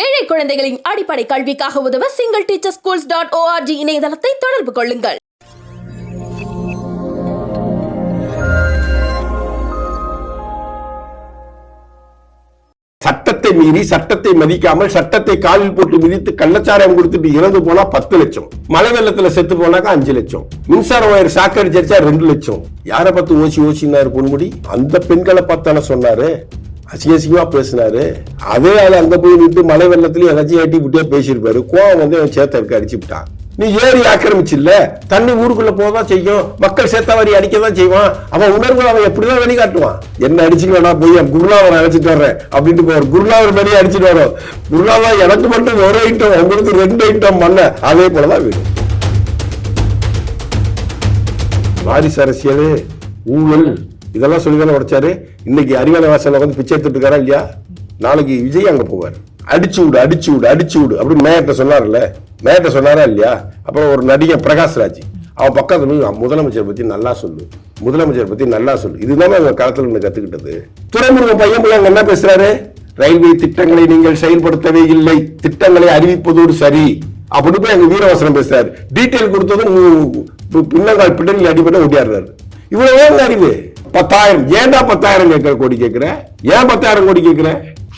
ஏழை குழந்தைகளின் அடிப்படை கல்விக்காக உதவ single teacher schools dot org இணையதளத்தை தொடர்பு கொள்ளுங்கள். சட்டத்தை மீறி சட்டத்தை மதிக்காமல் சட்டத்தை காலில் போட்டு மிதித்து கள்ளச்சாராயம் கொடுத்துட்டு இறந்து போனா பத்து லட்சம். மழை வெள்ளத்துல செத்து போனாக்கா அஞ்சு லட்சம். மின்சார வயர் சாக்கடிச்சா ரெண்டு லட்சம். யாரை பார்த்து ஓசி ஓசினாரு பொன்முடி? அந்த பெண்களை பார்த்தான சொன்னாரு. அசிங்க அசிங்கமா பேசினாரு. அதே ஆள் அங்கே போய் நின்று மழை வெள்ளத்துலயும் எல்லாத்தையும் ஏட்டி விட்டே பேசியிருப்பாரு. கோவம் வந்து அவன் சேத்த இருக்க அடிச்சு விட்டான் நீ ஏறி ஆக்கிரமிச்சில்ல? தண்ணி ஊருக்குள்ள போதான் செய்யும். மக்கள் சேத்தாவாரி அடிக்கதான் செய்வான். அவன் உணர்வு அவன் எப்படிதான் வெளிக்காட்டுவான்? என்ன அடிச்சுக்க வேணா போய் என் குருநாதர் அழைச்சிட்டு வர்றேன் அப்படின்ட்டு போவார் குருநாதர் மாதிரியே அடிச்சுட்டு வரோம். குருநாதா எனக்கு மட்டும் ஒரு ஐட்டம் உங்களுக்கு ரெண்டு ஐட்டம் பண்ண அதே போலதான் வீடு. வாரிசு அரசியல் ஊழல் இதெல்லாம் சொல்லி தானே உடைச்சாரு? இன்னைக்கு அறிவாலை வாசலில் வந்து பிச்சை எடுத்துட்டு இருக்காரா இல்லையா? நாளைக்கு விஜய் அங்க போவார். அடிச்சு விடு அடிச்சு விடு அடிச்சு விடு அப்படின்னு மேயர்ட்ட சொன்னார்ல. மேயர்ட்ட சொன்னாரா இல்லையா? அப்புறம் ஒரு நடிகன் பிரகாஷ்ராஜ் அவன் பக்கத்துல முதலமைச்சர் பத்தி நல்லா சொல்லு. முதலமைச்சர் பத்தி நல்லா சொல்லு. இதுதானே அவங்க களத்தில் இருந்து கத்துக்கிட்டது? துறைமுருகன் பையன் போய் அங்க என்ன பேசுறாரு? ரயில்வே திட்டங்களை நீங்கள் செயல்படுத்தவே இல்லை. திட்டங்களை அறிவிப்பதோடு சரி. அப்படின்னு போய் அங்க வீரவசனம் பேசுறாரு. டீட்டெயில் கொடுத்ததும் பின்னங்கால் பிடலில் அடிபட்டு ஓடியாடுறாரு. இவ்வளவு அறிவு. பத்தாயிரம். ஏன்டா பத்தாயிரம் கேட்கிற கோடி கேட்கிற? ஏன் பத்தாயிரம் கோடி கேட்கிற?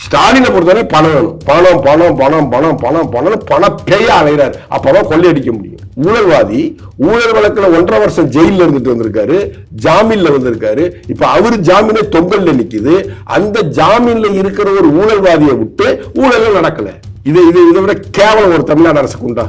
ஸ்டாலினை பொறுத்தவரை பணம் வேணும். பணம் பணம் பணம் பணம் பணம் பணம் பண பேய அலைகிறார் அப்பதான் கொள்ளையடிக்க முடியும். ஊழல்வாதி ஊழல் வழக்குல ஒன்றரை வருஷம் ஜெயிலில் இருந்துட்டு வந்திருக்காரு. ஜாமீன்ல வந்திருக்காரு. இப்ப அவரு ஜாமீனே தொங்கல்ல நிக்குது. அந்த ஜாமீன்ல இருக்கிற ஒரு ஊழல்வாதியை விட்டு ஊழல் நடக்கல. இது இது இதை விட கேவலம் ஒரு தமிழ்நாடு அரசுக்கு உண்டா?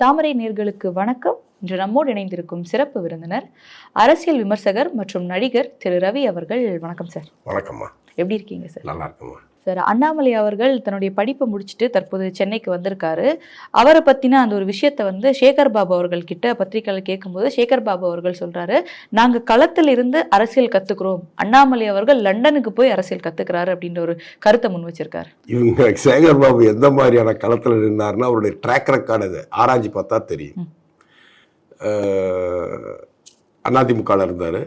தாமரை நேர்களுக்கு வணக்கம். இன்று நம்மோடு இணைந்திருக்கும் சிறப்பு விருந்தினர் அரசியல் விமர்சகர் மற்றும் நடிகர் திரு ரவி அவர்கள். வணக்கம் சார். வணக்கம்மா. எப்படி இருக்கீங்க சார்? நல்லா இருக்குமா சார். அண்ணாமலை அவர்கள் தன்னுடைய படிப்பை முடிச்சுட்டு தற்போது சென்னைக்கு வந்திருக்காரு. அவரை பத்தின அந்த ஒரு விஷயத்தை வந்து சேகர் பாபு அவர்கள் கிட்ட பத்திரிகையில் கேட்கும்போது சேகர் பாபு அவர்கள் சொல்றாரு நாங்க களத்தில் இருந்து அரசியல் கத்துக்கிறோம். அண்ணாமலை அவர்கள் லண்டனுக்கு போய் அரசியல் கத்துக்கிறாரு அப்படின்ற ஒரு கருத்தை முன் வச்சிருக்காரு. இவங்க சேகர் பாபு எந்த மாதிரியான களத்தில் நின்னாருன்னா அவருடைய ட்ராக் ரெக்கார்டு அது. ஆராய்ச்சி பார்த்தா தெரியும். அதிமுகவில் இருந்தார்.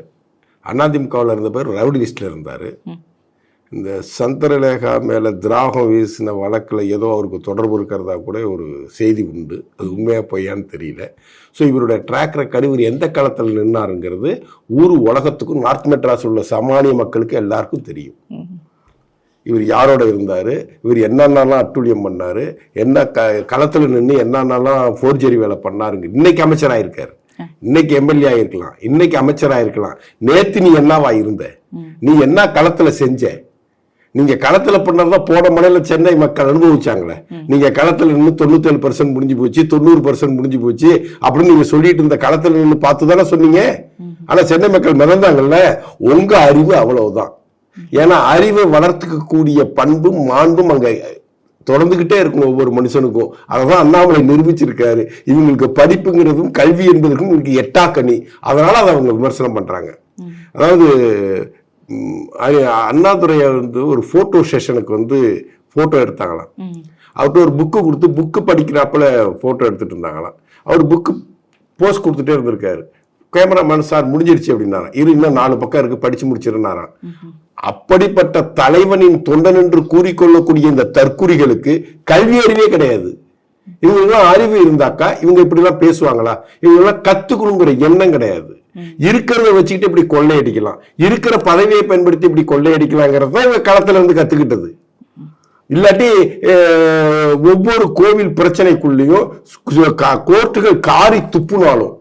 அதிமுகவில் இருந்த பேர் ரவுடி இருந்தார். இந்த சந்திரலேகா மேலே திராகம் வீசின வழக்கில் ஏதோ அவருக்கு தொடர்பு இருக்கிறதா கூட ஒரு செய்தி உண்டு. அது உண்மையாக பொய்யான்னு தெரியல. ஸோ இவருடைய ட்ராக் ரெக்கார்டு இவர் எந்த களத்தில் நின்னாருங்கிறது ஊர் உலகத்துக்கும் நார்த் மெட்ராஸ் உள்ள சாமானிய மக்களுக்கு எல்லாருக்கும் தெரியும். இவர் யாரோட இருந்தார்? இவர் என்னென்னலாம் அட்டூழியம் பண்ணார்? என்ன க களத்தில் நின்று என்னென்னலாம் ஃபோர்ஜரி வேலை பண்ணாருங்க. இன்னைக்கு அமைச்சராக இருக்கார் இன்னைக்கு எம்எல்ஏ ஆயிருக்கலாம். இன்னைக்கு அமைச்சராக இருக்கலாம் நேத்து நீ என்னவா இருந்த? நீ என்ன களத்தில் செஞ்ச? நீங்க களத்துல பண்ணதான் போன மலையில சென்னை மக்கள் அனுபவிச்சாங்களே. நீங்க களத்துல நின்று தொண்ணூத்தேழு பர்சன்ட் முடிஞ்சு போச்சு தொண்ணூறு பர்சன்ட் முடிஞ்சு போச்சு. அப்படின்னு நீங்க சொல்லிட்டு இருந்த களத்துல நின்று பார்த்து தானே சொன்னீங்க ஆனா சென்னை மக்கள் மிதந்தாங்கல்ல உங்க அறிவு அவ்வளவுதான். ஏன்னா அறிவை வளர்த்துக்கக்கூடிய பண்பும் மாண்பும் அங்க தொடர்ந்துகிட்டே இருக்கும் ஒவ்வொரு மனுஷனுக்கும். அததான் அண்ணாமலை நிரூபிச்சிருக்காரு. இவங்களுக்கு படிப்புங்கிறதும் கல்வி என்பதற்கும் இவங்களுக்கு எட்டாக்கனி. அதனால அதை அவங்க விமர்சனம் பண்றாங்க. அதாவது அண்ணாதுரையை வந்து ஒரு போட்டோ செஷனுக்கு வந்து போட்டோ எடுத்தாங்களாம். அவர்கிட்ட ஒரு புக்கு கொடுத்து புக்கு படிக்கிறாப்புல போட்டோ எடுத்துட்டு இருந்தாங்களாம். அவர் புக்கு போஸ்ட் கொடுத்துட்டே இருந்திருக்காரு. கேமராமேன் சார் முடிஞ்சிருச்சு அப்படின்னாராம். இரு இன்னும் நாலு பக்கம் இருக்கு படிச்சு முடிச்சிருந்தாராம் அப்படிப்பட்ட தலைவனின் தொண்டன் என்று கூறிக்கொள்ளக்கூடிய இந்த தற்குறிகளுக்கு கல்வி அறிவே கிடையாது. இவங்கெல்லாம் அறிவு இருந்தாக்கா இவங்க இப்படி எல்லாம் பேசுவாங்களா? இவங்க எல்லாம் கத்துக்கணுங்கிற எண்ணம் கிடையாது. இருக்கிறத வச்சுக்கிட்டு இப்படி கொள்ளையடிக்கலாம். இருக்கிற பதவியை பயன்படுத்தி இப்படி கொள்ளையடிக்கலாங்கிறது தான் இவங்க களத்துல இருந்து கத்துக்கிட்டது. இல்லாட்டி ஒவ்வொரு கோவில் பிரச்சனைக்குள்ளேயும் கோர்ட்டுகள் காரி துப்புனாலும்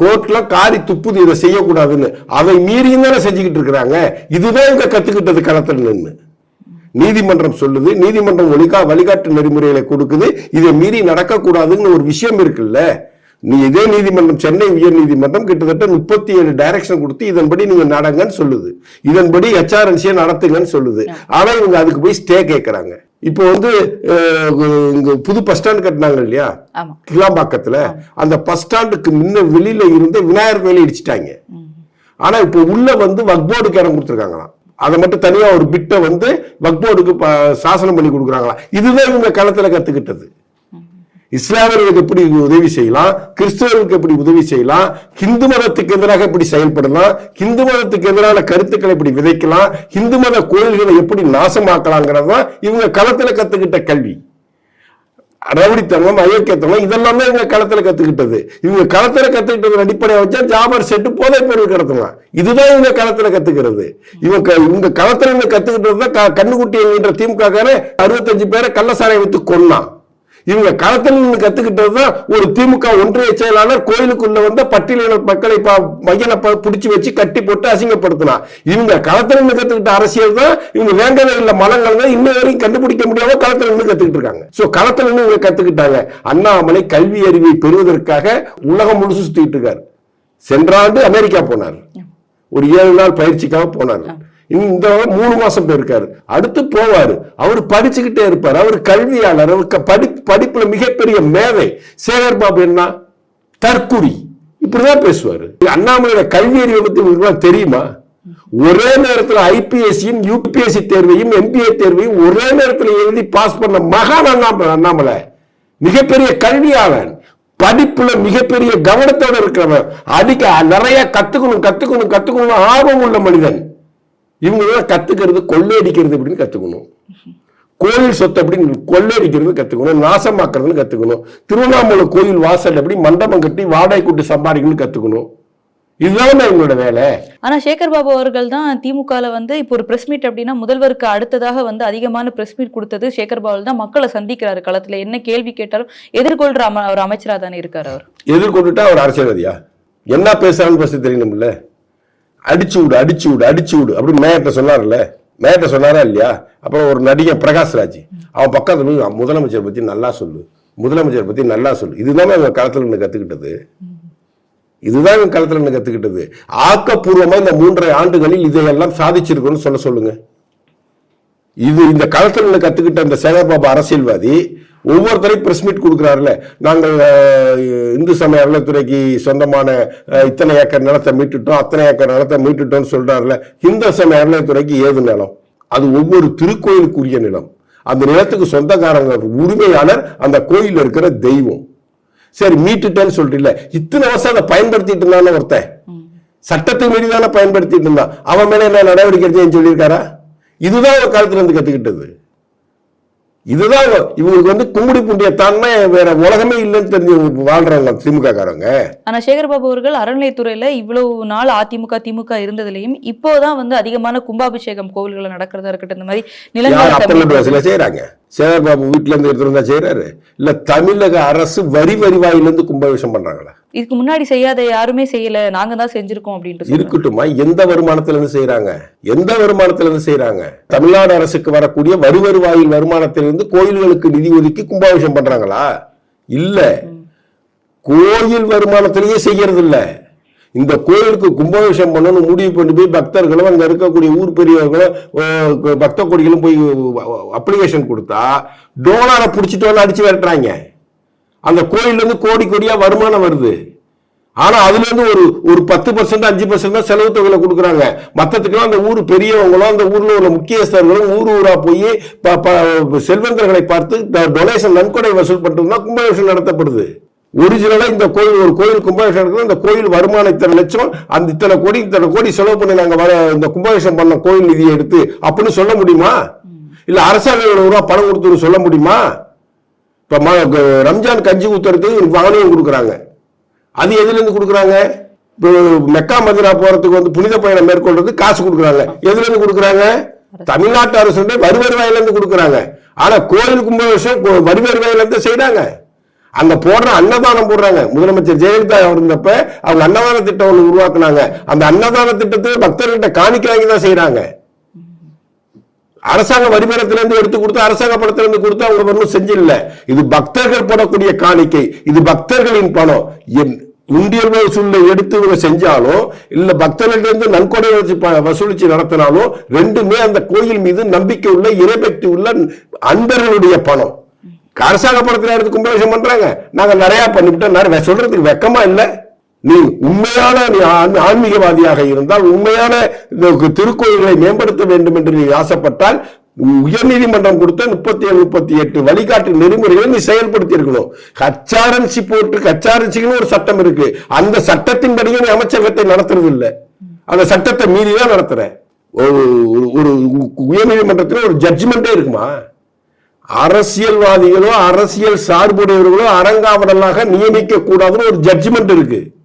கோர்ட்ல காரி துப்புது இதை செய்யக்கூடாதுன்னு. அதை மீறியும் தானே செஞ்சுக்கிட்டு இருக்கிறாங்க. இதுதான் இவங்க கத்துக்கிட்டது களத்தில் நின்று நீதிமன்றம் சொல்லுது நீதிமன்றம் ஒளிகா வழிகாட்டு நெறிமுறைகளை கொடுக்குது. இதை மீறி நடக்கக்கூடாதுன்னு ஒரு விஷயம் இருக்குல்ல. நீ இதே நீதிமன்றம் சென்னை உயர் நீதிமன்றம் கிட்டத்தட்ட முப்பத்தி ஏழு டைரக்ஷன் கொடுத்து இதன்படி நீங்க நடங்கன்னு சொல்லுது. இதன்படி ஹெச்ஆர்என்சியை நடத்துங்கன்னு சொல்லுது. ஆனா இவங்க அதுக்கு போய் ஸ்டே கேட்கறாங்க இப்போ வந்து இங்க புது பஸ் ஸ்டாண்ட் கட்டினாங்க இல்லையா? கிளாம்பாக்கத்துல. அந்த பஸ் ஸ்டாண்டுக்கு முன்ன வெளியில இருந்த விநாயகர் வேலை இடிச்சிட்டாங்க. ஆனா இப்போ உள்ள வந்து வக்போர்டுக்கு இடம் கொடுத்துருக்காங்களாம். அதை மட்டும் தனியா ஒரு பிட்டை வந்து வக்போர்டுக்கு சாசனம் பண்ணி கொடுக்குறாங்களாம். இதுதான் இவங்க களத்துல கத்துக்கிட்டது. இஸ்லாமியர்களுக்கு எப்படி உதவி செய்யலாம்? கிறிஸ்தவர்களுக்கு எப்படி உதவி செய்யலாம்? ஹிந்து மதத்துக்கு எதிராக எப்படி செயல்படலாம்? ஹிந்து மதத்துக்கு எதிரான கருத்துக்களை எப்படி விதைக்கலாம்? ஹிந்து மத கோயில்களை எப்படி நாசமாக்கலாங்கிறது தான் இவங்க களத்துல கத்துக்கிட்ட கல்வி. ரவுடித்தனம் அயோக்கியத்தனம் இதெல்லாமே இவங்க களத்துல கத்துக்கிட்டது. இவங்க களத்துல கத்துக்கிட்டது அடிப்படையை வச்சா ஜாபர் செட்டு போதை பொருள் கடத்தலாம் இதுதான் இவங்க களத்துல கத்துக்கிறது. இவங்க இவங்க களத்தில் இருந்து கத்துக்கிட்டது தான் க- கண்ணுக்குட்டி என்கின்ற திமுக அறுபத்தஞ்சு பேரை கள்ளசாரை வைத்து கொன்னான். இவங்க களத்தில் நின்று கத்துக்கிட்டது தான் ஒரு திமுக ஒன்றிய செயலாளர் கோயிலுக்குள்ள வந்த பட்டியலின மக்களை மையனை பிடிச்சு வச்சு கட்டி போட்டு அசிங்கப்படுத்தினா. இவங்க களத்தில் நின்று கத்துக்கிட்ட அரசியல் தான் இவங்க வேங்கவே இல்ல மலங்கள் தான் இன்னும் வரைக்கும் கண்டுபிடிக்க முடியாம களத்தில் நின்று கத்துக்கிட்டு இருக்காங்க. சோ களத்தில் நின்று இவங்க கத்துக்கிட்டாங்க. அண்ணாமலை கல்வி அறிவை பெறுவதற்காக உலகம் முழுசு சுத்திட்டு இருக்காரு. சென்ற ஆண்டு அமெரிக்கா போனார். ஒரு ஏழு நாள் பயிற்சிக்காக போனார். இந்த மூணு மாசம் போயிருக்காரு. அடுத்து போவாரு. அவர் படிச்சுக்கிட்டே இருப்பார். அவர் கல்வியாளர். அவர் படி படிப்புல மிகப்பெரிய மேதை. சேகர் பாபு என்ன? தற்குறி. இப்படிதான் பேசுவாரு. அண்ணாமலையோட கல்வி அறிவை பத்தி உங்களுக்கு தெரியுமா? ஒரே நேரத்தில் ஐபிஎஸ்சியும் யூபிஎஸ்சி தேர்வையும் எம்பிஏ தேர்வையும் ஒரே நேரத்தில் எழுதி பாஸ் பண்ண மகான் அண்ணாமலை அண்ணாமலை. மிகப்பெரிய கல்வியாளன். படிப்புல மிகப்பெரிய கவனத்தோட இருக்கிறவன் அடிக்க நிறைய கத்துக்கணும் கத்துக்கணும் கத்துக்கணும் ஆர்வம் உள்ள மனிதன். இவங்க கத்துக்கிறது கொள்ளையடிக்கிறது அப்படின்னு கத்துக்கணும். கோயில் சொத்து அப்படின்னு கொள்ளையடிக்கிறது கத்துக்கணும் நாசமாக்குறதுன்னு கத்துக்கணும். திருவண்ணாமலை கோயில் வாசல் எப்படி மண்டபம் கட்டி வாடகை கூட்டி சம்பாதிக்கணும்னு கத்துக்கணும். இதுதான் இவங்களோட வேலை. ஆனா சேகர் பாபு அவர்கள் தான் திமுகல வந்து இப்போ ஒரு பிரஸ் மீட் அப்படின்னா முதல்வருக்கு அடுத்ததாக வந்து அதிகமான பிரஸ் மீட் கொடுத்தது சேகர் பாபு தான். மக்களை சந்திக்கிறாரு களத்துல. என்ன கேள்வி கேட்டாலும் எதிர்கொள்ற ஒரு அமைச்சரா தானே இருக்காரு அவர். எதிர்கொண்டுட்டா அவர் அரசியல்வாதியா? என்ன பேசுறான்னு ஃபர்ஸ்ட் தெரியணும்ல அடிச்சு விடு அடிச்சு விடு அடிச்சு விடு அப்படின்னு மேயர்ட்ட சொன்னார்ல. மேயர்ட்ட சொன்னாரா இல்லையா? அப்புறம் ஒரு நடிகன் பிரகாஷ்ராஜ் அவன் பக்கத்துல முதலமைச்சர் பத்தி நல்லா சொல்லு. முதலமைச்சர் பத்தி நல்லா சொல்லு. இதுதான் அவங்க களத்துல இருந்து கத்துக்கிட்டது. இதுதான் எங்கள் களத்துல இருந்து கத்துக்கிட்டது. ஆக்கப்பூர்வமா இந்த மூன்றரை ஆண்டுகளில் இதையெல்லாம் சாதிச்சிருக்கோம்னு சொல்ல சொல்லுங்க. இது இந்த களத்தில் இருந்து கத்துக்கிட்ட இந்த சேகர்பாபு அரசியல்வாதி ஒவ்வொருத்தரையும் பிரஸ் மீட் கொடுக்குறாருல நாங்கள் இந்து சமய அறநிலைத்துறைக்கு சொந்தமான இத்தனை ஏக்கர் நிலத்தை மீட்டுட்டோம் அத்தனை ஏக்கர் நிலத்தை மீட்டுட்டோம்னு சொல்றாருல இந்து சமய அறநிலைத்துறைக்கு ஏது நிலம்? அது ஒவ்வொரு திருக்கோயிலுக்குரிய நிலம். அந்த நிலத்துக்கு சொந்தக்காரங்க உரிமையாளர் அந்த கோயில்ல இருக்கிற தெய்வம். சரி மீட்டுட்டேன்னு சொல்றீல்ல இத்தனை வருஷம் அதை பயன்படுத்திட்டு இருந்தான ஒருத்தன். சட்டத்தை மீறி தானே பயன்படுத்திட்டு இருந்தான். அவன் மேல என்ன நடவடிக்கை எடுத்தேன்னு சொல்லியிருக்காரா? இதுதான் ஒரு காலத்துல இருந்து கத்துக்கிட்டது. இதுதான் இவ- இவங்களுக்கு வந்து கும்படி புண்டிய தானே வேற உலகமே இல்லைன்னு தெரிஞ்சு வாழ்றவங்க திமுக காரங்க ஆனா சேகர் பாபு அவர்கள் அறநிலைத்துறையில இவ்வளவு நாள் அதிமுக திமுக இருந்ததுலயும் இப்போதான் வந்து அதிகமான கும்பாபிஷேகம் கோவில்கள் நடக்கிறதா இருக்கட்டும் இந்த மாதிரி நிலங்கள் செய்யறாங்க சேகர் பாபு வீட்டுல இருந்து எடுத்துட்டு வந்தா செய்யறாரு இல்ல தமிழக அரசு வரி வரிவாயில இருந்து கும்பாபிஷேகம் பண்றாங்களா? இதுக்கு முன்னாடி செய்யாத யாருமே செய்யல நாங்க தான் செஞ்சிருக்கோம் அப்படின்ட்டு. இருக்கட்டுமா எந்த வருமானத்துல இருந்து செய்யறாங்க எந்த வருமானத்துல இருந்து செய்யறாங்க தமிழ்நாடு அரசுக்கு வரக்கூடிய வரி வருவாயில் வருமானத்திலிருந்து கோயில்களுக்கு நிதி ஒதுக்கி கும்பாபிஷேகம் பண்றாங்களா? இல்ல. கோயில் வருமானத்திலேயே செய்யறது இல்ல இந்த கோயிலுக்கு கும்பாபிஷேகம் பண்ணணும் முடிவு பண்ணி போய் பக்தர்களும் அங்க இருக்கக்கூடிய ஊர் பெரியவர்களும் பக்த கொடிகளும் போய் அப்ளிகேஷன் கொடுத்தா டோலாரை பிடிச்சிட்டு வந்து அடிச்சு விரட்டுறாங்க. அந்த கோயில்ல இருந்து கோடி கோடியா வருமானம் வருது. ஆனா அதுல இருந்து ஒரு ஒரு பத்து பர்சன்ட் அஞ்சு பர்சன்ட் தான் செலவு தொகையில கொடுக்குறாங்க. மத்ததுக்கெல்லாம் அந்த ஊர் பெரியவங்களும் அந்த ஊர்ல உள்ள முக்கியஸ்தர்களும் ஊர் ஊரா போய் செல்வந்தர்களை பார்த்து டொனேஷன் நன்கொடை வசூல் பண்ணிட்டு தான் கும்பாபிஷேகம் நடத்தப்படுது. ஒரிஜினலா இந்த கோயில் ஒரு கோயில் கும்பாபிஷேகம் நடக்குது இந்த கோயில் வருமானம் இத்தனை லட்சம் அந்த இத்தனை கோடி இத்தனை கோடி செலவு பண்ணி நாங்க வர இந்த கும்பாபிஷேகம் பண்ண கோயில் நிதியை எடுத்து அப்படின்னு சொல்ல முடியுமா? இல்ல இவ்வளவு ரூபா பணம் கொடுத்து சொல்ல முடியுமா? இப்ப ம- ரம்ஜான் கஞ்சி ஊத்துறதுக்கு மானியம் கொடுக்குறாங்க. அது எதுல இருந்து கொடுக்குறாங்க? இப்போ மெக்கா மதுரா போறதுக்கு வந்து புனித பயணம் மேற்கொள்றது காசு கொடுக்குறாங்க. எதுல இருந்து கொடுக்குறாங்க? தமிழ்நாட்டு அரசு வரி வருவாயில இருந்து கொடுக்குறாங்க. ஆனா கோயில் கும்பாபிஷேகம் கோ- வரி வருவாயில இருந்து செய்றாங்க. அங்க போடுற அன்னதானம் போடுறாங்க. முதலமைச்சர் ஜெயலலிதா இருந்தப்ப அவங்க அன்னதான திட்டம் ஒன்று உருவாக்குனாங்க. அந்த அன்னதான திட்டத்தை பக்தர்கிட்ட காணிக்க வாங்கி தான் செய்யறாங்க அரசாங்க வரிமரத்திலிருந்து எடுத்து கொடுத்து அரசாங்க பணத்துல இருந்து கொடுத்து அவங்க ஒன்றும் செஞ்சில்ல. இது பக்தர்கள் போடக்கூடிய காணிக்கை. இது பக்தர்களின் பணம். என் உண்டியல் வசூலில் எடுத்து இவங்க செஞ்சாலும் இல்லை பக்தர்களிடந்து இருந்து நன்கொடை வச்சு ப- வசூலிச்சு நடத்தினாலும் ரெண்டுமே அந்த கோயில் மீது நம்பிக்கை உள்ள இறைபக்தி உள்ள அன்பர்களுடைய பணம். அரசாங்க பணத்துல எடுத்து கும்பாபிஷேகம் பண்றாங்க. நாங்க நிறையா பண்ணிவிட்டோம். நிறைய சொல்றதுக்கு வெக்கமா இல்லை. நீ உண்மையான நீ ஆன்மீகவாதியாக இருந்தால் உண்மையான திருக்கோயில்களை மேம்படுத்த வேண்டும் என்று நீ ஆசைப்பட்டால் உயர்நீதிமன்றம் கொடுத்த முப்பத்தி ஏழு முப்பத்தி எட்டு வழிகாட்டு நெறிமுறைகளை நீ செயல்படுத்தி இருக்கணும் கச்சாரன்சி போட்டு கச்சாரன்சிக்குன்னு ஒரு சட்டம் இருக்கு. அந்த சட்டத்தின்படியே நீ அமைச்சகத்தை நடத்துறது இல்லை அந்த சட்டத்தை மீறி தான் நடத்துற. ஒரு ஒரு- உயர்நீதிமன்றத்தில் ஒரு ஜட்ஜ்மெண்டே இருக்குமா? அரசியல்வாதிகளோ அரசியல் சார்புடையவர்களோ அறங்காவலராக நியமிக்க கூடாதுன்னு ஒரு ஜட்ஜ்மெண்ட் இருக்கு.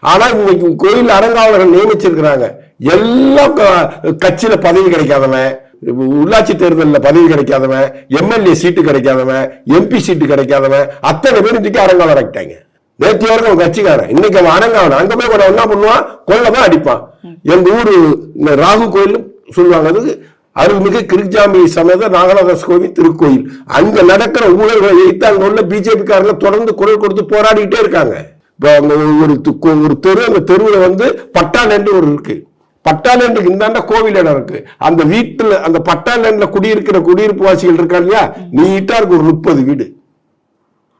ஆனா இன்னைக்கு கோயில் அரங்காவலர்கள் நியமிச்சிருக்கிறாங்க. எல்லாம் க- கட்சியில பதவி கிடைக்காதவன் உள்ளாட்சி தேர்தலில் பதவி கிடைக்காதவன் எம்எல்ஏ சீட்டு கிடைக்காதவன் எம்பி சீட்டு கிடைக்காதவன் அத்தனை பேர் இன்னைக்கு அரங்காவலர் ஆகிட்டாங்க. நேற்று வரைக்கும் அவன் கட்சிக்காரன் இன்னைக்கு அவன் அரங்காவன் அங்க போய் கூட என்ன பண்ணுவான்? கொள்ளதான் அடிப்பான். எங்க ஊரு இந்த ராகு கோயில் சொல்லுவாங்க அது அருள்மிகு கிருஜாமி சமேத நாகநாதர் கோவில் திருக்கோயில். அங்க நடக்கிற ஊழல்களை எதிர்த்து அங்க உள்ள பிஜேபி காரங்க தொடர்ந்து குரல் கொடுத்து போராடிக்கிட்டே இருக்காங்க. ஒரு ஒரு தெரு அந்த தெருவில் வந்து பட்டாலேண்டு ஒரு இருக்கு. பட்டாலேண்டுக்கு இந்தாண்ட கோவில் இடம் இருக்கு. அந்த வீட்டுல அந்த பட்டாலேண்ட்ல குடியிருக்கிற குடியிருப்பு வாசிகள் இருக்கா இல்லையா? நீட்டா இருக்கு ஒரு முப்பது வீடு.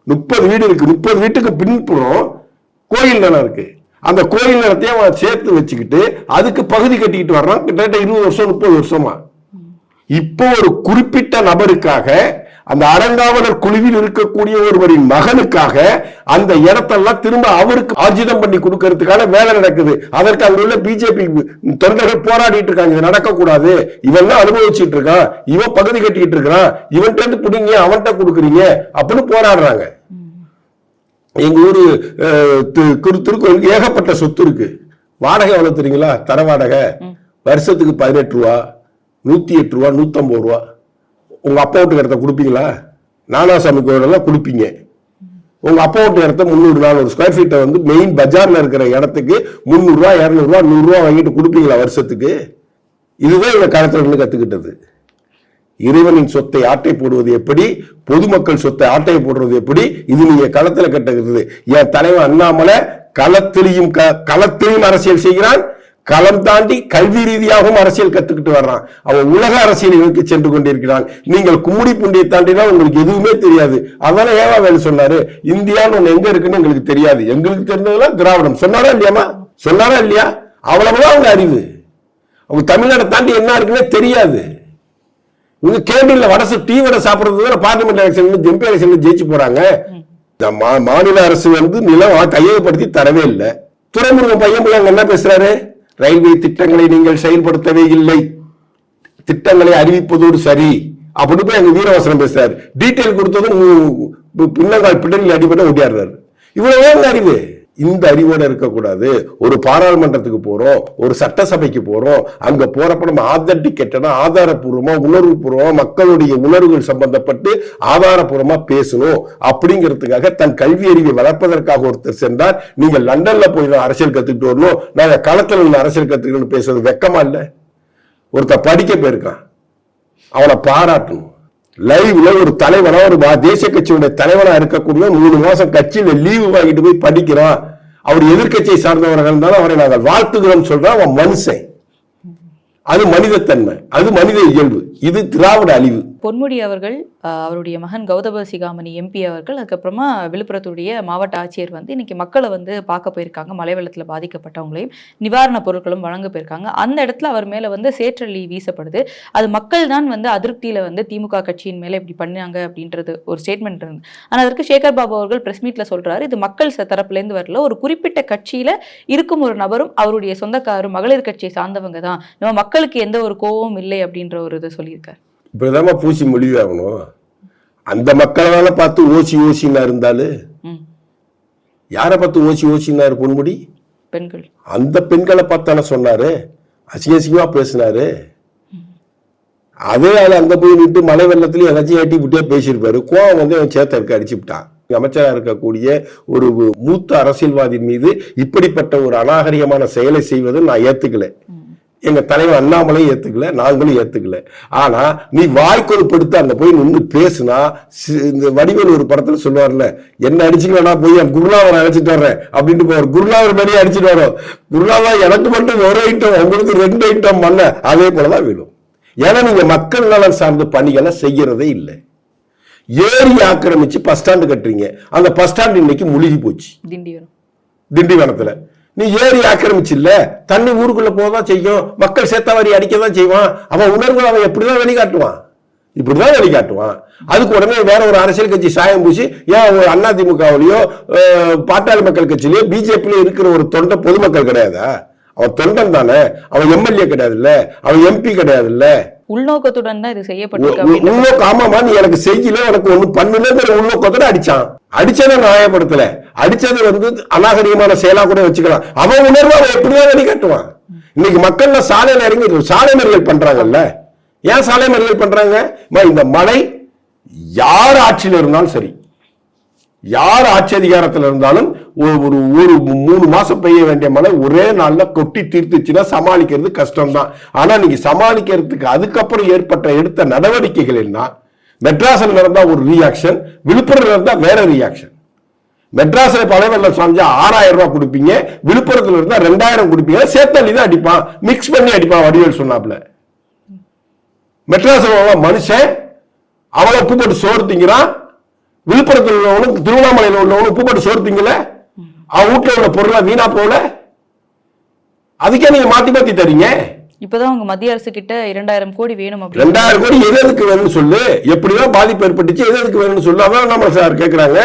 முப்பது வீடு இருக்கு. முப்பது வீட்டுக்கு பின்புறம் கோயில் நிலம் இருக்கு. அந்த கோயில் நிலத்தையும் அவன் சேர்த்து வச்சுக்கிட்டு அதுக்கு பகுதி கட்டிக்கிட்டு வர்றான். கிட்டத்தட்ட இருபது வருஷம் முப்பது வருஷமா. இப்போ ஒரு குறிப்பிட்ட நபருக்காக அந்த அறங்காவலர் குழுவில் இருக்கக்கூடிய ஒருவரின் மகனுக்காக அந்த இடத்தெல்லாம் திரும்ப அவருக்கு ஆர்ஜிதம் பண்ணி கொடுக்கறதுக்கான வேலை நடக்குது. அதற்கு அங்க உள்ள பிஜேபி தொண்டர்கள் போராடிட்டு இருக்காங்க. இது நடக்கக்கூடாது. இவன் தான் அனுபவிச்சுட்டு இருக்கான். இவன் பகுதி கட்டிக்கிட்டு இருக்கிறான். இவன்கிட்ட இருந்து பிடிங்க அவன்கிட்ட கொடுக்குறீங்க அப்படின்னு போராடுறாங்க. எங்க ஊரு திருக்கோயிலுக்கு ஏகப்பட்ட சொத்து இருக்கு. வாடகை எவ்வளவு தெரியுங்களா? தர வாடகை வருஷத்துக்கு பதினெட்டு ரூபா நூத்தி எட்டு ரூபா நூத்தம்பது ரூபா. உங்கள் அப்பாவுட்டு இடத்த கொடுப்பீங்களா? நானாசாமி கோயிலெல்லாம் கொடுப்பீங்க. உங்கள் அப்பாவுட்டு இடத்த முந்நூறு நானூறு ஸ்கொயர் ஃபீட்டை வந்து மெயின் பஜார்ல இருக்கிற இடத்துக்கு முந்நூறுரூவா இரநூறுவா நூறுரூவா வாங்கிட்டு கொடுப்பீங்களா வருஷத்துக்கு? இதுதான் இந்த காலத்தில் இருந்து கற்றுக்கிட்டது இறைவனின் சொத்தை ஆட்டை போடுவது எப்படி? பொதுமக்கள் சொத்தை ஆட்டை போடுறது எப்படி? இது நீங்க களத்துல கட்டுகிறது என் தலைவன் அண்ணாமலை களத்திலையும் க- களத்திலையும் அரசியல் செய்கிறான். களம் தாண்டி கல்வி ரீதியாகவும் அரசியல் கத்துக்கிட்டு வர்றான். அவன் உலக அரசியலை நோக்கி சென்று கொண்டிருக்கிறான். நீங்கள் கும்முடி புண்டியை தாண்டினா உங்களுக்கு எதுவுமே தெரியாது. அதனால ஏவா வேலை சொன்னாரு? இந்தியான்னு ஒண்ணு எங்க இருக்குன்னு எங்களுக்கு தெரியாது. எங்களுக்கு தெரிஞ்சதெல்லாம் திராவிடம். சொன்னாரா இல்லையாமா சொன்னாரா இல்லையா? அவ்வளவுதான் அவங்க அறிவு. அவங்க தமிழ்நாட்டை தாண்டி என்ன இருக்குன்னே தெரியாது. இவங்க கேபிள்ல வடசு டீ வடை சாப்பிடுறது பார்லிமெண்ட் எலெக்ஷன் எம்பி எலெக்ஷன்ல ஜெயிச்சு போறாங்க. மாநில அரசு வந்து நிலம் கையகப்படுத்தி தரவே இல்லை. துறைமுருகன் பையன் போய் அங்க என்ன பேசுறாரு? ரயில்வே திட்டங்களை நீங்கள் செயல்படுத்தவே இல்லை திட்டங்களை அறிவிப்பதோடு சரி அப்படின்னு போய் எங்க வீரவசனம் பேசுறாரு டீட்டெயில் கொடுத்ததும் பின்னங்கால் பிடலில் அடிபட்டு ஓட்டியாடுறாரு இவ்வளவு அறிவு இந்த அறிவோட இருக்கக்கூடாது. ஒரு பாராளுமன்றத்துக்கு போகிறோம் ஒரு சட்டசபைக்கு போகிறோம் அங்கே போகிறப்ப நம்ம ஆத்தன்டிகேட்டடா ஆதாரப்பூர்வமா உணர்வுபூர்வமா மக்களுடைய உணர்வுகள் சம்பந்தப்பட்டு ஆதாரப்பூர்வமாக பேசணும். அப்படிங்கிறதுக்காக தன் கல்வி அறிவை வளர்ப்பதற்காக ஒருத்தர் சென்றார். நீங்கள் லண்டனில் போய் தான் அரசியல் கற்றுக்கிட்டு வரணும். நாங்கள் களத்தில் உள்ள அரசியல் கற்றுக்கணும்னு பேசுறது வெக்கமா இல்லை? ஒருத்தர் படிக்க போயிருக்கான். அவனை பாராட்டணும். லைவ்ல ஒரு தலைவனா ஒரு தேசிய கட்சியுடைய தலைவனா இருக்கக்கூடிய மூணு மாசம் கட்சியில லீவு வாங்கிட்டு போய் படிக்கிறான். அவர் எதிர்க்கட்சியை சார்ந்தவர்கள் இருந்தாலும் அவரை நாங்கள் வாழ்த்துகிறோம் சொல்றோம் அவன் மனுஷன். அது மனிதத்தன்மை அது மனித இயல்பு. இது திராவிட அழிவு. பொன்முடி அவர்கள் அவருடைய மகன் கௌதம சிகாமணி எம்பி அவர்கள் அதுக்கப்புறமா விழுப்புரத்துடைய மாவட்ட ஆட்சியர் வந்து இன்னைக்கு மக்களை வந்து பார்க்க போயிருக்காங்க. மழை வெள்ளத்தில் பாதிக்கப்பட்டவங்களையும் நிவாரணப் பொருட்களும் வழங்க போயிருக்காங்க. அந்த இடத்துல அவர் மேலே வந்து சேற்றள்ளி வீசப்படுது. அது மக்கள் தான் வந்து அதிருப்தியில் வந்து திமுக கட்சியின் மேலே இப்படி பண்ணாங்க அப்படின்றது ஒரு ஸ்டேட்மெண்ட் இருந்து ஆனால் அதற்கு சேகர் பாபு அவர்கள் பிரஸ் மீட்டில் சொல்கிறாரு இது மக்கள் தரப்புலேருந்து வரல. ஒரு குறிப்பிட்ட கட்சியில் இருக்கும் ஒரு நபரும் அவருடைய சொந்தக்காரும் மகளிர் கட்சியை சார்ந்தவங்க தான். நம்ம மக்களுக்கு எந்த ஒரு கோவமும் இல்லை அப்படின்ற ஒரு இதை சொல்லியிருக்காரு. இப்படிதாம்மா பூசி மொழிவாகணும் அந்த மக்களை தானே பார்த்து ஓசி ஓசின்னா இருந்தாலு? ம். யாரை பார்த்து ஓசி ஓசின்னாரு பொன்முடி? பெண்கள். அந்த பெண்களை பார்த்தானே சொன்னாரு. அசிங்க அசிங்கமா பேசினாரு. அதே ஆள் அங்க போய் நின்று மழை வெள்ளத்துலயும் எல்லாத்தையும் ஏட்டி விட்டே பேசியிருப்பாரு. கோவம் வந்து அவன் சேத்த இருக்க அடிச்சு விட்டான் அமைச்சரா இருக்கக்கூடிய ஒரு மூத்த அரசியல்வாதியின் மீது இப்படிப்பட்ட ஒரு அநாகரிகமான செயலை செய்வதை நான் ஏத்துக்கல. எங்க தலைவர் அண்ணாமலை ஏத்துக்கல நாங்களும் ஏத்துக்கல. ஆனா நீ வாய்க்கொழுப்படுத்து அங்க போய் நின்று பேசுனா இந்த வடிவேல் ஒரு படத்துல சொல்லுவார்ல என்ன அடிச்சுக்கலடா போய் என் குருநாதரை அழைச்சிட்டு வர்றேன் அப்படின்ட்டு போவார். குருநாதர் மேலேயே அடிச்சிட்டு வரோம். குருநாதா எனக்கு மட்டும் ஒரு ஐட்டம் உங்களுக்கு ரெண்டு ஐட்டம் பண்ண. அதே போலதான் விழும். ஏன்னா நீங்க மக்கள் நலன் சார்ந்த பணிகளை செய்யறதே இல்லை. ஏரி ஆக்கிரமிச்சு பஸ் ஸ்டாண்டு கட்டுறீங்க. அந்த பஸ் ஸ்டாண்ட் இன்னைக்கு முழுகி போச்சு. திண்டிவனத்துல. நீ ஏறி ஆக்கிரமிச்சு இல்ல தண்ணி ஊருக்குள்ள போதான் செய்யும். மக்கள் சேத்த வரி அடிக்கதான் செய்வான். அவன் உணர்வு அவன் எப்படிதான் வெளிக்காட்டுவான் இப்படிதான் வெளிக்காட்டுவான் அதுக்கு உடனே வேற ஒரு அரசியல் கட்சி சாயம் பூசி ஏன் ஒரு அதிமுகவிலயோ பாட்டாளி மக்கள் கட்சியிலயோ பிஜேபியில இருக்கிற ஒரு தொண்டை பொதுமக்கள் கிடையாதா? அவன் தொண்டன் தானே? அவன் எம்எல்ஏ கிடையாது இல்ல அவன் எம்பி கிடையாது இல்ல உள்நோக்கத்துடன் தான் இது அப்படின்னு உள்நோக்கம் ஆமாமா நீ எனக்கு செய்யல எனக்கு ஒண்ணு பண்ணலங்கிற உள்நோக்கத்தோட அடிச்சான். அடிச்சதை நியாயப்படுத்தல. அடிச்சது வந்து அநாகரிகமான செயலா கூட வச்சுக்கலாம். அவன் உணர்வு அவன் எப்படிதான் வெளிக்காட்டுவான் இன்னைக்கு மக்கள்ல சாலையில இறங்கி சாலை மறியல் பண்றாங்கல்ல? ஏன் சாலை மறியல் பண்றாங்க? இந்த மழை யார் ஆட்சியில் இருந்தாலும் சரி. யார் ஆட்சி அதிகாரத்தில் இருந்தாலும் ஒரு ஒரு ஒரு மூணு மாசம் பெய்ய வேண்டிய மழை ஒரே நாள்ல கொட்டி தீர்த்துச்சுன்னா சமாளிக்கிறது கஷ்டம்தான். ஆனா நீங்க சமாளிக்கிறதுக்கு அதுக்கப்புறம் ஏற்பட்ட எடுத்த நடவடிக்கைகள் என்ன? மெட்ராஸ்ல நடந்தா ஒரு ரியாக்ஷன் விழுப்புரம்ல இருந்தா வேற ரியாக்ஷன் மெட்ராஸ்ல பழைய சாஞ்சா ஆறாயிரம் ரூபாய் கொடுப்பீங்க விழுப்புரத்துல இருந்தா ரெண்டாயிரம் கொடுப்பீங்க. சேத்தள்ளி தான் அடிப்பான் மிக்ஸ் பண்ணி அடிப்பான் வடிவேல் சொன்னாப்ல மெட்ராஸ்ல மனுஷன் அவளை உப்பு போட்டு சோறு திங்கிறான் விழுப்புரத்தில் உள்ளவனும் திருவண்ணாமலையில் உள்ளவனும் உப்பு போட்டு சோறு திங்கல அவன் வீட்டுல உள்ள பொருளை வீணா போல அதுக்கே நீங்க மாத்தி மாத்தி தரீங்க. இப்பதான் உங்க மத்திய அரசு கிட்ட இரண்டாயிரம் கோடி வேணும் ரெண்டாயிரம் கோடி எது எதுக்கு வேணும்னு சொல்லு. எப்படிதான் பாதிப்பு ஏற்பட்டுச்சு எது எதுக்கு வேணும்னு சொல்லு. அதான் நம்ம சார் கேக்குறாங்க.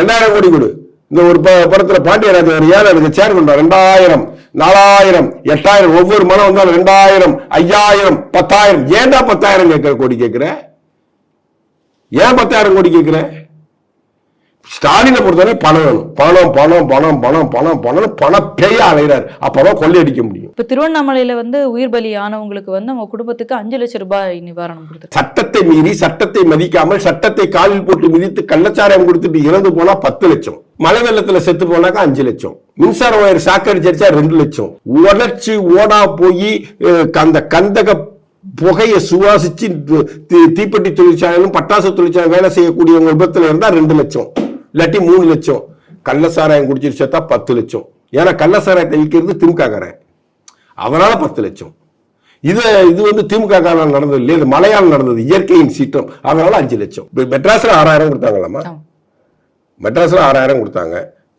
ரெண்டாயிரம் கோடி கொடு. இந்த ஒரு படத்துல பாண்டியராஜ் ஒரு ஏழை எனக்கு சேர் கொண்டா ரெண்டாயிரம் நாலாயிரம் எட்டாயிரம். ஒவ்வொரு மனம் வந்தாலும் ரெண்டாயிரம் ஐயாயிரம் பத்தாயிரம். ஏன்டா பத்தாயிரம் கேட்கிற கோடி கேட்கிற? ஏன் பத்தாயிரம் கோடி கேட்கிற? ஸ்டாலினை பொறுத்தவரை பணம் வேணும். பணம் பணம் பணம் பணம் பணம் பணம் பண பேய அலைகிறார் அப்பதான் கொள்ளையடிக்க முடியும். இப்ப திருவண்ணாமலையில வந்து உயிர் பலி ஆனவங்களுக்கு வந்து அவங்க குடும்பத்துக்கு அஞ்சு லட்சம் ரூபாய் நிவாரணம் கொடுத்துருக்காங்க. சட்டத்தை மீறி சட்டத்தை மதிக்காமல் சட்டத்தை காலில் போட்டு மிதித்து கள்ளச்சாராயம் கொடுத்துட்டு இறந்து போனா பத்து லட்சம். மழை வெள்ளத்துல செத்து போனாக்கா அஞ்சு லட்சம். மின்சார வயர் சாக்கடிச்சா ரெண்டு லட்சம். உடச்சு ஓடா போய் அந்த கந்தக புகையை சுவாசிச்சு தீப்பெட்டி தொழிற்சாலையிலும் பட்டாசு தொழிற்சாலை வேலை செய்யக்கூடியவங்க விபத்துல இருந்தா ரெண்டு லட்சம். இல்லாட்டி மூணு லட்சம். கள்ளசாராயம் குடிச்சிட்டு செத்தா பத்து லட்சம். ஏன்னா கள்ளசாராயத்தை விற்கிறது திமுககாரன். அதனால பத்து லட்சம். இது இது வந்து திமுக காலம் நடந்தது இல்லையா இது மலையாளம் நடந்தது இயற்கையின் சீற்றம். அதனால அஞ்சு லட்சம். மெட்ராஸ்ல ஆறாயிரம் கொடுத்தாங்களாமா. மெட்ராஸ்ல ஆறாயிரம் கொடுத்தாங்க.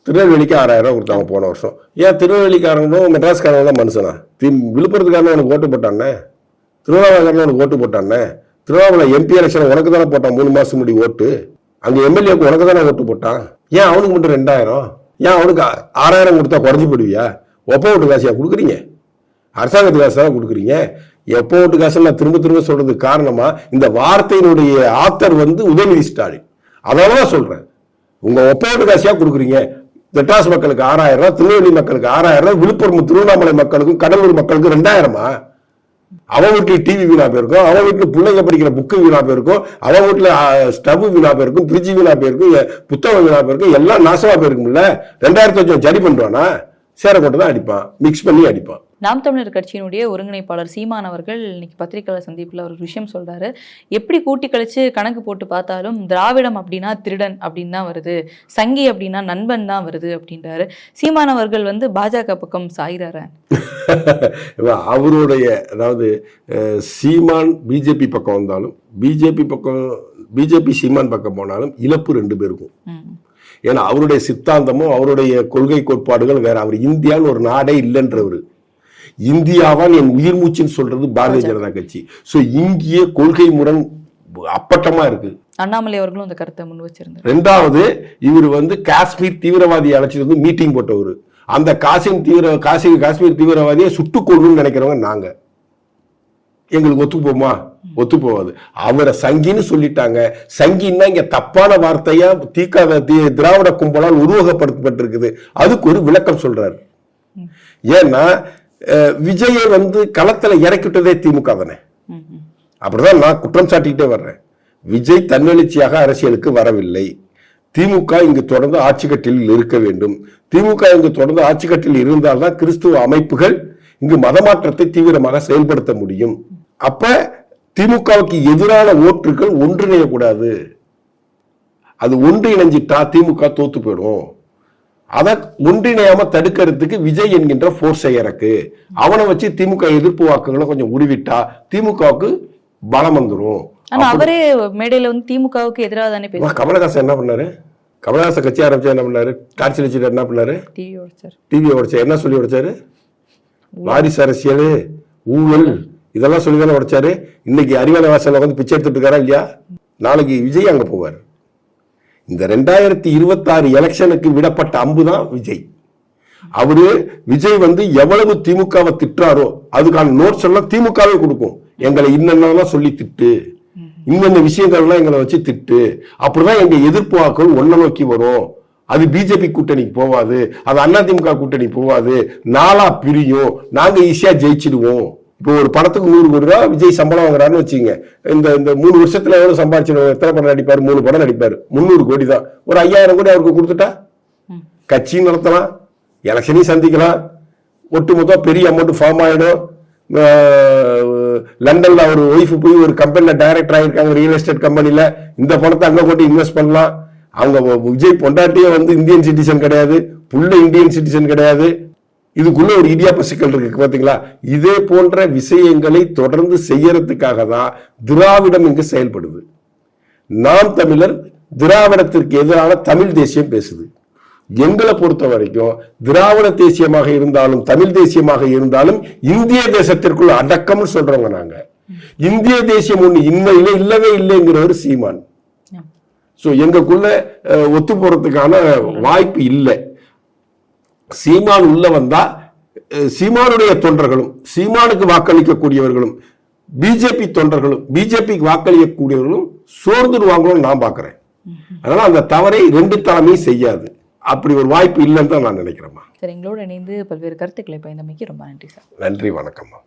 திருநெல்வேலிக்கு ஆறாயிரம் கொடுத்தாங்க போன வருஷம். ஏன் திருநெல்வேலிக்காரங்களும் மெட்ராஸ்காரங்க தான் மனுஷனா? தி விழுப்புரத்துக்காரன் உனக்கு ஓட்டு போட்டானே? திருவண்ணாமலைக்காரன் உனக்கு ஓட்டு போட்டானே? திருவண்ணாமலை எம்பி எலெக்ஷன் உனக்கு தானே போட்டான் மூணு மாசம் முடி ஓட்டு? அங்க எம்எல்ஏக்கு உனக்கு தானே ஓட்டு போட்டான் ஏன் அவனுக்கு மட்டும் ரெண்டாயிரம்? ஏன் அவனுக்கு ஆறாயிரம் கொடுத்தா குறைஞ்சி போடுவியா? ஒப்ப ஓட்டு காசியா கொடுக்குறீங்க? அரசாங்கத்து காசு தான் கொடுக்குறீங்க? எப்போ ஓட்டு காசு நான் திரும்ப திரும்ப சொல்றதுக்கு காரணமா இந்த வார்த்தையினுடைய ஆத்தர் வந்து உதயநிதி ஸ்டாலின். அதனால தான் சொல்றேன். உங்க ஒப்ப ஓட்டு காசியா கொடுக்குறீங்க? மெட்ராஸ் மக்களுக்கு ஆறாயிரம் ரூபாய் திருநெல்வேலி மக்களுக்கு ஆறாயிரம் ரூபாய் விழுப்புரம் திருவண்ணாமலை மக்களுக்கும் கடலூர் மக்களுக்கும் ரெண்டாயிரமா? அவன் வீட்டுல டிவி வீணா போயிருக்கும் அவன் வீட்டுல பிள்ளைங்க படிக்கிற புக்கு வீணா போயிருக்கும் அவன் வீட்டுல ஸ்டவ் வீணா போயிருக்கும் ஃப்ரிட்ஜ் வீணா போயிருக்கும் புத்தகம் வீணா போயிருக்கும் எல்லாம் நாசமா போயிருக்கும்ல. ரெண்டாயிரத்தி அஞ்சு சரி பண்ணுவானா சேரக்கோட்டை தான் அடிப்பான் மிக்ஸ் பண்ணி அடிப்பான். நாம் தமிழர் கட்சியினுடைய ஒருங்கிணைப்பாளர் சீமான் அவர்கள் இன்னைக்கு பத்திரிகையாளர் சந்திப்புல ஒரு விஷயம் சொல்றாரு. எப்படி கூட்டி கழிச்சு கணக்கு போட்டு பார்த்தாலும் திராவிடம் அப்படின்னா திருடன் அப்படின்னு தான் வருது. சங்கி அப்படின்னா நண்பன் தான் வருது அப்படின்றாரு. சீமான் அவர்கள் வந்து பாஜக பக்கம் சாயிறாரு? அவருடைய அதாவது சீமான் பிஜேபி பக்கம் வந்தாலும் பிஜேபி பக்கம் பிஜேபி சீமான் பக்கம் போனாலும் இழப்பு ரெண்டு பேருக்கும். ஏன்னா அவருடைய சித்தாந்தமும் அவருடைய கொள்கை கோட்பாடுகள் வேற. அவர் இந்தியான்னு ஒரு நாடே இல்லைன்றவர். இந்தியாவான் என் உயிர் மூச்சுன்னு சொல்றது பாரதிய ஜனதா கட்சி. சோ இங்கேயே கொள்கை முரண் அப்பட்டமா இருக்கு. அண்ணாமலை அவர்களும் அந்த கருத்தை முன் வச்சிருந்தாரு. ரெண்டாவது இவர் வந்து காஷ்மீர் தீவிரவாதி அழைச்சிட்டு வந்து மீட்டிங் போட்டவர். அந்த காசிம் தீவிர காசி காஷ்மீர் தீவிரவாதியை கொள்ளணும்னு நினைக்கிறவங்க நாங்க. எங்களுக்கு ஒத்து போமா ஒத்து போவாது அவரை சங்கின்னு சொல்லிட்டாங்க. சங்கின்னா இங்க தப்பான வார்த்தையா தீக்காத திராவிட கும்பலால் உருவகப்படுத்தப்பட்டிருக்குது. அதுக்கு ஒரு விளக்கம் சொல்றாரு. ஏன்னா விஜயை வந்து களத்துல இறக்கிட்டதே திமுக தானே. அப்படிதான் நான் குற்றம் சாட்டிக்கிட்டே வர்றேன். விஜய் தன்னெழுச்சியாக அரசியலுக்கு வரவில்லை. திமுக இங்கு தொடர்ந்து ஆட்சி கட்டிலில் இருக்க வேண்டும். திமுக இங்கு தொடர்ந்து ஆட்சி கட்டில் இருந்தால்தான் கிறிஸ்துவ அமைப்புகள் இங்கு மதமாற்றத்தை தீவிரமாக செயல்படுத்த முடியும். அப்ப திமுகவுக்கு எதிரான ஓட்டுகள் ஒன்றிணையக்கூடாது. அது ஒன்று இணைஞ்சிட்டா திமுக தோத்து போயிடும். அதை ஒன்றிணையாம தடுக்கிறதுக்கு விஜய் என்கின்ற போர்ஸை இறக்கு. அவனை வச்சு திமுக எதிர்ப்பு வாக்குகளை கொஞ்சம் உருவிட்டா திமுகவுக்கு பலம் வந்துடும் ஆனா அவரே மேடையில வந்து திமுகவுக்கு எதிராக தானே கமலஹாசன் என்ன பண்ணாரு? கமலஹாசன் கட்சி ஆரம்பிச்சா என்ன பண்ணாரு? டார்ச்சர் வச்சுட்டு என்ன பண்ணாரு? டிவி உடைச்சார். என்ன சொல்லி உடைச்சாரு? வாரிசு அரசியல் ஊழல். இதெல்லாம் சொல்லி தானே உடைச்சாரு. இன்னைக்கு அறிவான வாசல்ல வந்து பிச்சை எடுத்துட்டு இருக்காரா இல்லையா? நாளைக்கு விஜய் அங்க போவார். இந்த ரெண்டாயிரத்தி இருபத்தாறு எலெக்ஷனுக்கு விடப்பட்ட அம்பு தான் விஜய். அவரு விஜய் வந்து எவ்வளவு திமுகவை திட்டுறாரோ அதுக்கான நோட்ஸ் எல்லாம் திமுகவே கொடுக்கும். எங்களை இன்னென்னலாம் சொல்லி திட்டு இன்னென்ன விஷயங்கள்லாம் எங்களை வச்சு திட்டு அப்படிதான் எங்க எதிர்ப்பு வாக்குகள் ஒன்ன நோக்கி வரும். அது பிஜேபி கூட்டணிக்கு போவாது அது அதிமுக கூட்டணி போவாது நாளா பிரியும் நாங்க ஈஸியா ஜெயிச்சிடுவோம். இப்போ ஒரு படத்துக்கு நூறு கோடி ரூபா விஜய் சம்பளம் வாங்குறாருன்னு வச்சுங்க இந்த இந்த மூணு வருஷத்துல எவ்வளவு சம்பாதிச்சு எத்தனை படம் நடிப்பாரு? மூணு படம் நடிப்பாரு. முந்நூறு கோடி தான். ஒரு ஐயாயிரம் கோடி அவருக்கு கொடுத்துட்டா? கட்சியும் நடத்தலாம். எலெக்ஷனையும் சந்திக்கலாம். ஒட்டுமொத்தம் பெரிய அமௌண்ட் ஃபார்ம் ஆயிடும். அஹ் லண்டன்ல அவர் ஒய்ஃப் போய் ஒரு கம்பெனில டைரக்டர் ஆயிருக்காங்க ரியல் எஸ்டேட் கம்பெனில இந்த பணத்தை அங்க போட்டு இன்வெஸ்ட் பண்ணலாம். அவங்க விஜய் பொண்டாட்டியே வந்து இந்தியன் சிட்டிசன் கிடையாது. புள்ள இந்தியன் சிட்டிசன் கிடையாது. இதுக்குள்ள ஒரு இடியாப்ப சிக்கல் இருக்கு பாத்தீங்களா? இதே போன்ற விஷயங்களை தொடர்ந்து செய்யறதுக்காக தான் திராவிடம் இங்கு செயல்படுது. நாம் தமிழர் திராவிடத்திற்கு எதிரான தமிழ் தேசியம் பேசுது. எங்களை பொறுத்த வரைக்கும் திராவிட தேசியமாக இருந்தாலும் தமிழ் தேசியமாக இருந்தாலும் இந்திய தேசத்திற்குள்ள அடக்கம்னு சொல்றவங்க நாங்க. இந்திய தேசியம் ஒண்ணு இன்னையில இல்லவே இல்லைங்கிறவர் சீமான். சோ எங்களுக்குள்ள ஒத்து போறதுக்கான வாய்ப்பு இல்லை. சீமான் உள்ள வந்தா சீமானுடைய தொண்டர்களும் சீமானுக்கு வாக்களிக்கக்கூடியவர்களும் பிஜேபி தொண்டர்களும் பிஜேபிக்கு வாக்களிக்கக்கூடியவர்களும் சோர்ந்துடுவாங்களோன்னு நான் பார்க்கிறேன் அதனால அந்த தவறை ரெண்டு தலைமையும் செய்யாது. அப்படி ஒரு வாய்ப்பு இல்லைன்னு தான் நான் நினைக்கிறேம்மா. சார் எங்களோட இணைந்து பல்வேறு கருத்துக்களை பயந்தமைக்கு ரொம்ப நன்றி சார். நன்றி வணக்கம்மா.